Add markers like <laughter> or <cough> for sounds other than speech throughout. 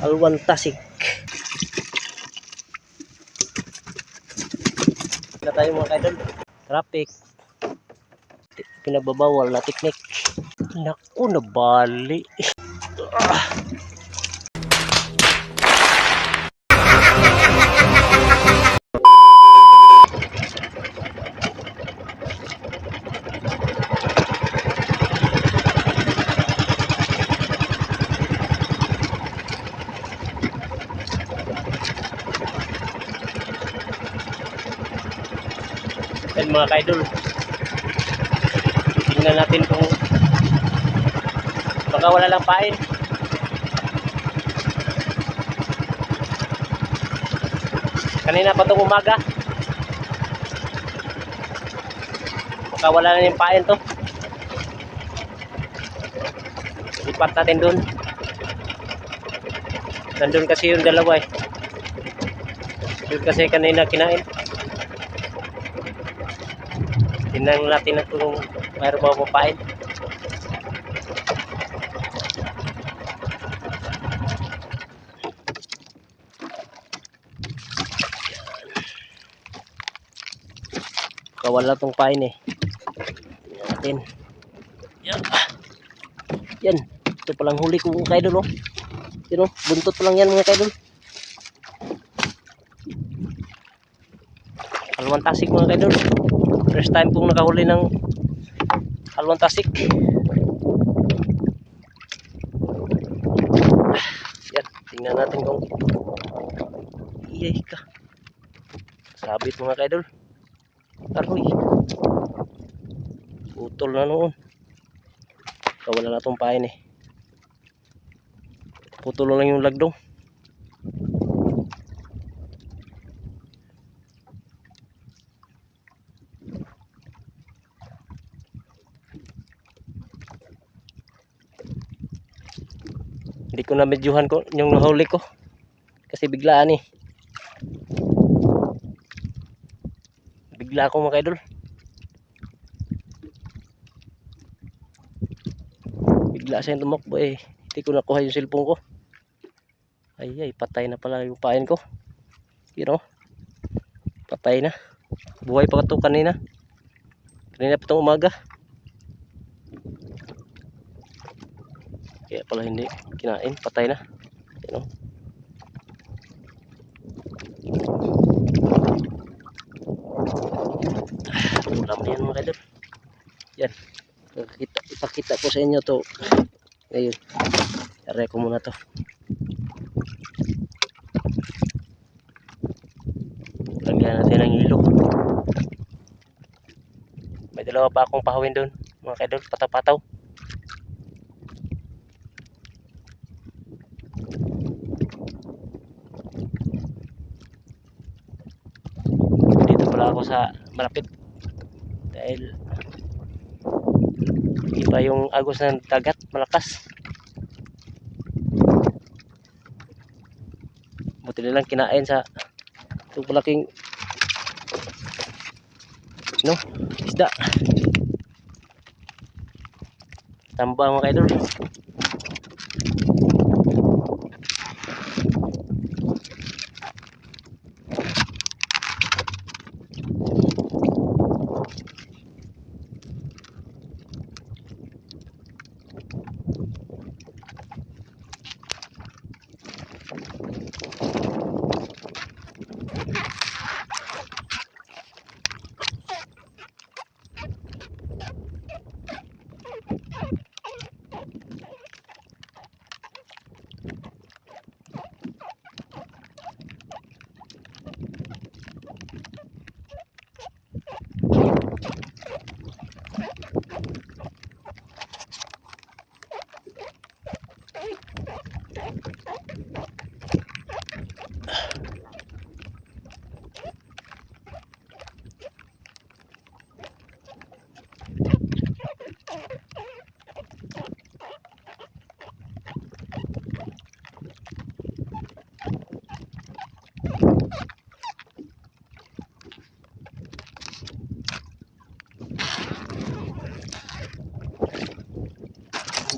Alwan Tasik. Na tayo mga kaidol. Traffic. Pinagbabawal na teknik. Naku, nabali. Ah. Mga kaidol. Tingnan natin kung baka wala lang pain. Kanina pa itong umaga. Baka wala na yung pain to. Ipat natin dun. Nandun kasi yung dalawa eh. Yun kasi kanina kinain. Tingnan natin na kung mayroon ba mapain. Kawala tong pain eh. Tingnan natin. Yan. Yan. Ito palang huli ko mga kaidol oh. Yan oh. Buntot pa lang yan mga kaidol. Alwan tasik mga kaidol. First time kong nakahuli ng alwan tasik. Yan, tingnan natin kung iyay ka. Sabit mga kaidol. Aroy. Putol na noon. Kawala na itong pain eh. Putol lang yung lagdong. Ko na medyuhan ko yung nahuli ko. Kasi biglaan eh. Bigla ako mga. Bigla siya tumakbo eh. Hindi ko nakuha yung cellphone ko. Ay ay, patay na pala yung pain ko. You know? Patay na. Buhay pa ito kanina. Kanina pa itong umaga. Kaya pala hindi kinain, patay na. You know? Ulam na yan mga kaidol. Yan. Ipakita, ipakita ko sa inyo to. Ngayon. Tara ko muna to. Lagyan natin ng hilo. May dalawa pa akong pahawin doon. Mga kaidol, pataw-pataw. dito pala ako sa malapit. Dahil iba yung agos ng dagat malakas. Buti nilang kinain sa itong malaking no isda. Tamba mga kaidol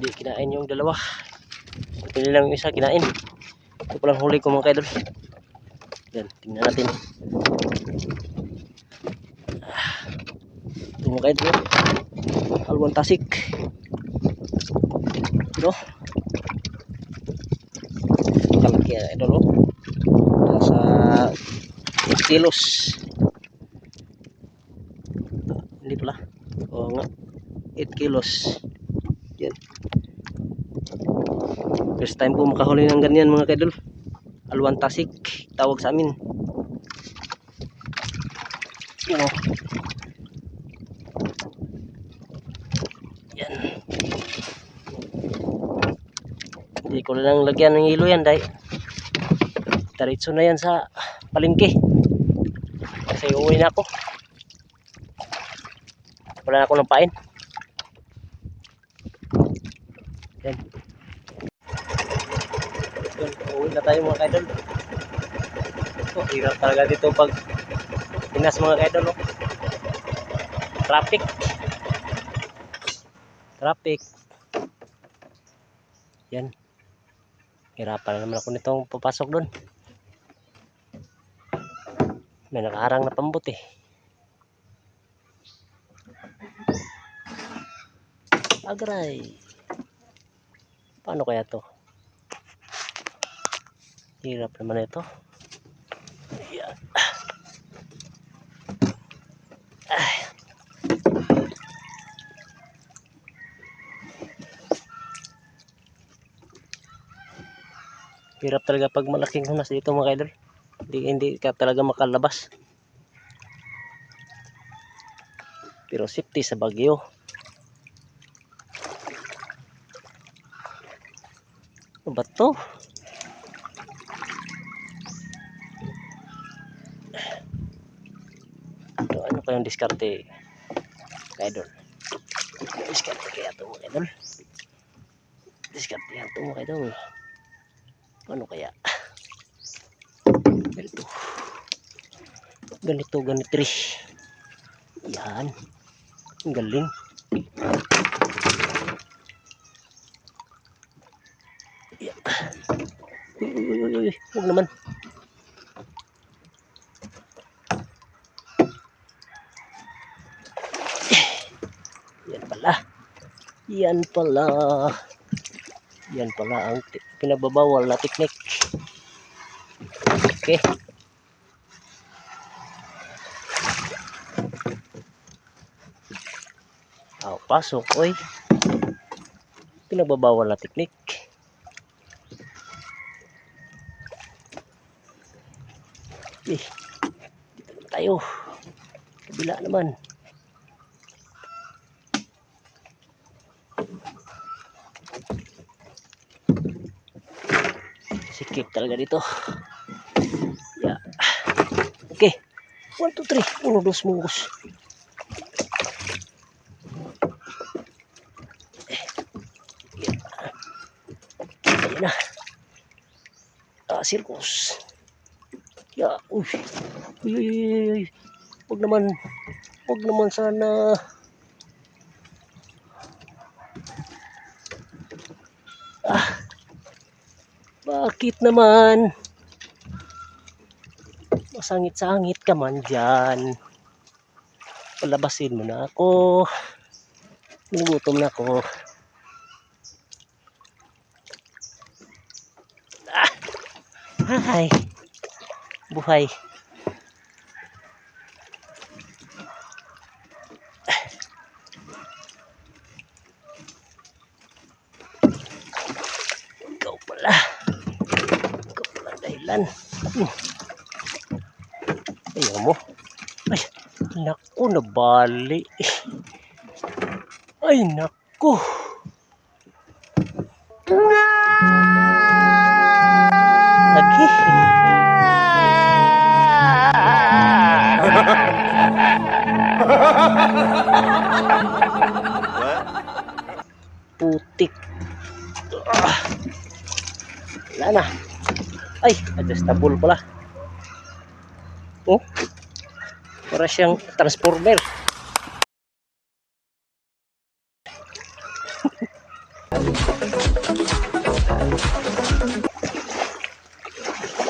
hindi kinain yung dalawa ito lang yung isa kinain Ito palang huli ko mga kaidol. Yan, tingnan natin. Ito mga kaidol. tasik. Ito. Kalaki yan idol. oh. Nasa 8 kilos. Hindi pala. Oo nga. 8 kilos. Yan. First time po makahuli ng ganyan mga kaidol. Alwan tasik. Tawag sa amin. Yan o. Yan. Hindi ko lang lagyan ng ilo yan dahil diretso na yan sa palengke. Kasi uwi na ako. Wala na ako ng pain. Yun, uwi na tayo mga kaidol. Ito, hirap talaga dito pag Pinas mga kaidol. Oh. Traffic. Traffic. Yan. Hirapan na naman ako nitong papasok doon. May nakaharang na pambuti. Agray. Paano kaya to? Hirap naman ito. Ayan. Ay. Hirap talaga pag malaking hunas dito mga kaidol. Hindi, hindi ka talaga makalabas. Pero safety sa Bagyo. Ano ba to? Ano kayang diskarte? Kaidol. Diskarte kaya ito kaidol. Diskarte yan ito mga kaidol. Ano kaya? Ganito. Ganito, ganito. Yan. Ang galing. Yan. Uy, uy, uy, uy. Huwag naman. Pala. Yan pala. Yan pala ang pinababawal na teknik. Okay. Aw, pasok, oy. Pinagbabawal na teknik. Eh, dito tayo. Kabila naman. Sikip talaga dito. Ya. Okay. One, two, three. Uno, dos, mungos. Ayan na. Ah, uy. Uy, uy, uy, uy, uy. Huwag naman. Huwag naman sana. Bakit naman? Masangit-sangit ka man dyan. Palabasin mo na ako. Nagutom na ako. Ah! Hi! Buhay. Ikaw pala. Dahilan. Hmm. Ayaw mo. Ay, naku, nabali. Ay, naku. Lagi. Putik. Ah. Wala na adjustable pala. Oh. Para siyang transformer. <laughs>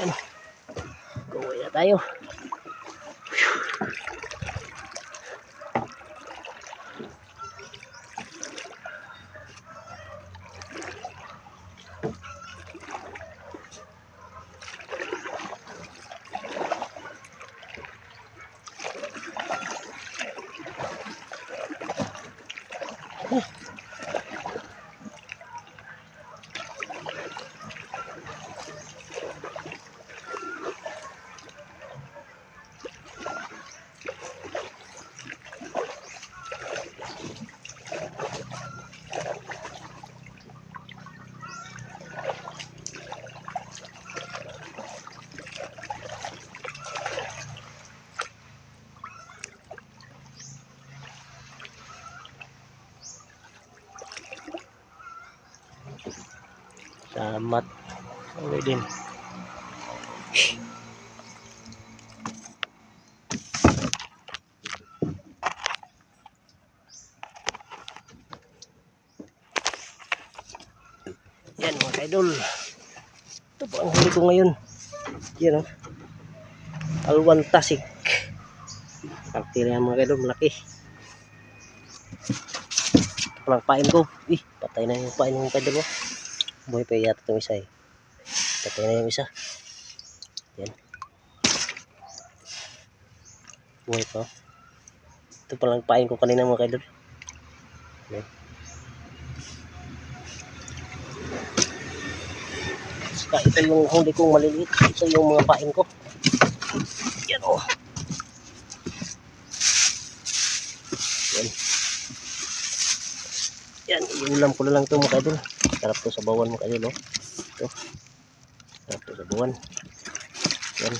Ano? Gawin tayo. Oh. Salamat. Okay din. Yan mga kaidol. Ito po ang huli ko ngayon. Yan o. Alwan tasik. Mga kaidol. Malaki. Ito pain ko. Ih, patay na yung pain mga kaidol. oh. Buhay pa yata itong isa eh. Patay na yung isa. Yan. Buhay pa. oh. Ito palang pain ko kanina mga kaidol. Yan. Saka ito yung huli kong maliliit. Ito yung mga pain ko. Yan o. Yan. Yan, iulam ko na lang ito mga kaidol. Sarap to sa bawan mga kaidol. Oh. Ito. Sarap to sa bawan. Yan.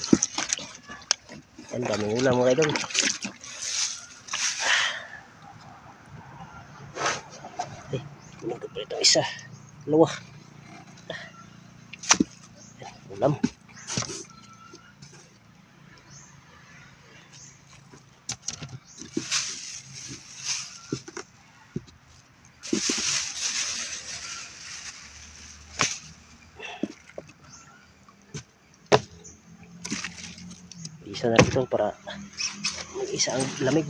Yan, daming ulam mga kaidol. Eh, ko pa ito isa. Dalawa. Yan, ulam. Isa na para isa ang lamig.